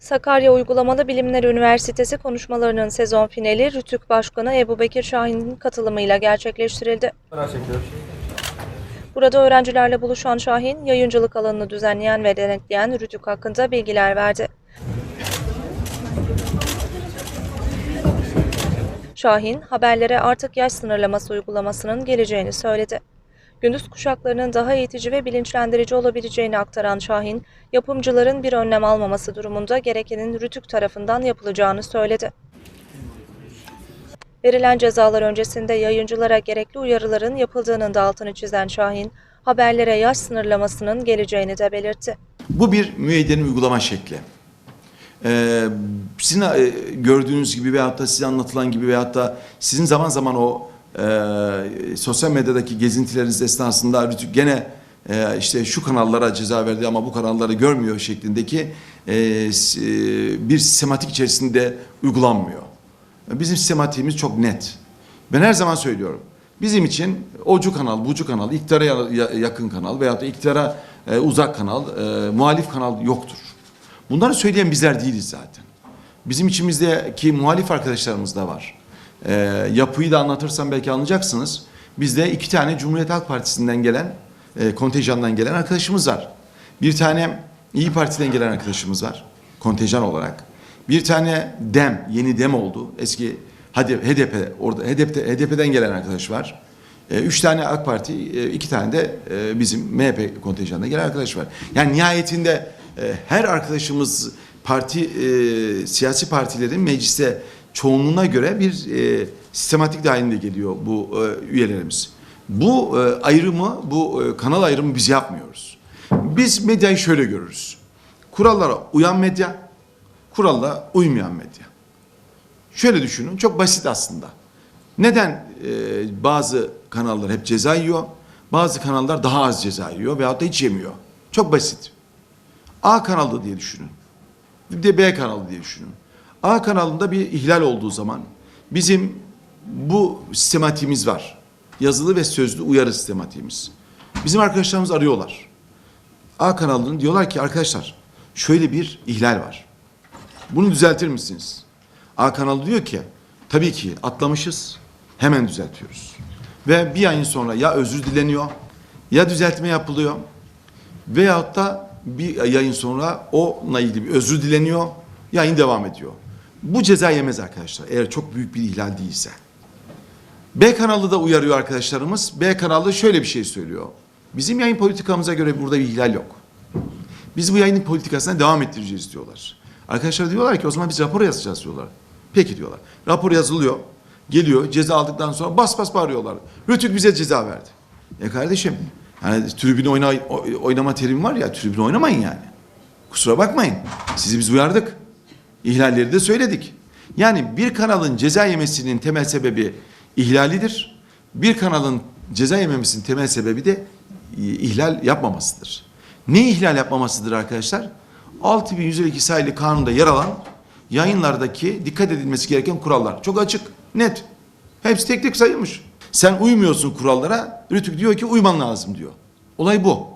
Sakarya Uygulamalı Bilimler Üniversitesi konuşmalarının sezon finali Rütük Başkanı Ebu Bekir Şahin'in katılımıyla gerçekleştirildi. Burada öğrencilerle buluşan Şahin, yayıncılık alanını düzenleyen ve denetleyen Rütük hakkında bilgiler verdi. Şahin, haberlere artık yaş sınırlaması uygulamasının geleceğini söyledi. Gündüz kuşaklarının daha eğitici ve bilinçlendirici olabileceğini aktaran Şahin, yapımcıların bir önlem almaması durumunda gerekenin Rütük tarafından yapılacağını söyledi. Verilen cezalar öncesinde yayıncılara gerekli uyarıların yapıldığının da altını çizen Şahin, haberlere yaş sınırlamasının geleceğini de belirtti. Bu bir müeyyidenin uygulama şekli. Ee, sizin e, gördüğünüz gibi veyahut da size anlatılan gibi veyahut da sizin zaman zaman o e, sosyal medyadaki gezintileriniz esnasında Rütük gene e, işte şu kanallara ceza verdi ama bu kanalları görmüyor şeklindeki e, e, bir sistematik içerisinde uygulanmıyor. Bizim sistematiğimiz çok net. Ben her zaman söylüyorum. Bizim için ocu kanal, bucu kanal, iktidara ya- ya- yakın kanal veyahut da iktidara e, uzak kanal, e, muhalif kanal yoktur. Bunları söyleyen bizler değiliz zaten. Bizim içimizdeki muhalif arkadaşlarımız da var. E, yapıyı da anlatırsam belki anlayacaksınız. Bizde iki tane Cumhuriyet Halk Partisi'nden gelen, e, kontenjandan gelen arkadaşımız var. Bir tane İyi Parti'den gelen arkadaşımız var, kontenjan olarak. Bir tane DEM, yeni DEM oldu. Eski HDP, orada HDP'de, HDP'den gelen arkadaş var. E, üç tane AK Parti, e, iki tane de e, bizim MHP kontenjanına gelen arkadaş var. Yani nihayetinde e, her arkadaşımız parti, e, siyasi partilerin mecliste çoğunluğuna göre bir e, sistematik dahilinde geliyor bu e, üyelerimiz. Bu e, ayrımı, bu e, kanal ayrımı biz yapmıyoruz. Biz medyayı şöyle görürüz. Kurallara uyan medya, kurallara uymayan medya. Şöyle düşünün, çok basit aslında. Neden e, bazı kanallar hep ceza yiyor, bazı kanallar daha az ceza yiyor veyahut da hiç yemiyor? Çok basit. A kanalı diye düşünün. Bir de B kanalı diye düşünün. A kanalında bir ihlal olduğu zaman bizim bu sistematiğimiz var. Yazılı ve sözlü uyarı sistematiğimiz. Bizim arkadaşlarımız arıyorlar. A kanalının diyorlar ki arkadaşlar şöyle bir ihlal var. Bunu düzeltir misiniz? A kanalı diyor ki tabii ki atlamışız hemen düzeltiyoruz. Ve bir ayın sonra ya özür dileniyor ya düzeltme yapılıyor veyahut da bir yayın sonra onunla ilgili bir özür dileniyor yayın devam ediyor. Bu ceza yemez arkadaşlar eğer çok büyük bir ihlal değilse. B kanalı da uyarıyor arkadaşlarımız. B kanalı şöyle bir şey söylüyor. Bizim yayın politikamıza göre burada bir ihlal yok. Biz bu yayının politikasına devam ettireceğiz diyorlar. Arkadaşlar diyorlar ki o zaman biz rapor yazacağız diyorlar. Peki diyorlar. Rapor yazılıyor. Geliyor ceza aldıktan sonra bas bas bağırıyorlar. Rütük bize ceza verdi. E kardeşim yani tribün oyna, oy- oynama terimi var ya tribün oynamayın yani. Kusura bakmayın. Sizi biz uyardık. İhlalleri de söyledik. Yani bir kanalın ceza yemesinin temel sebebi ihlalidir. Bir kanalın ceza yememesinin temel sebebi de e, ihlal yapmamasıdır. Ne ihlal yapmamasıdır arkadaşlar? 6152 sayılı kanunda yer alan yayınlardaki dikkat edilmesi gereken kurallar. Çok açık, net. Hepsi tek tek sayılmış. Sen uymuyorsun kurallara, Rütük diyor ki uyman lazım diyor. Olay bu.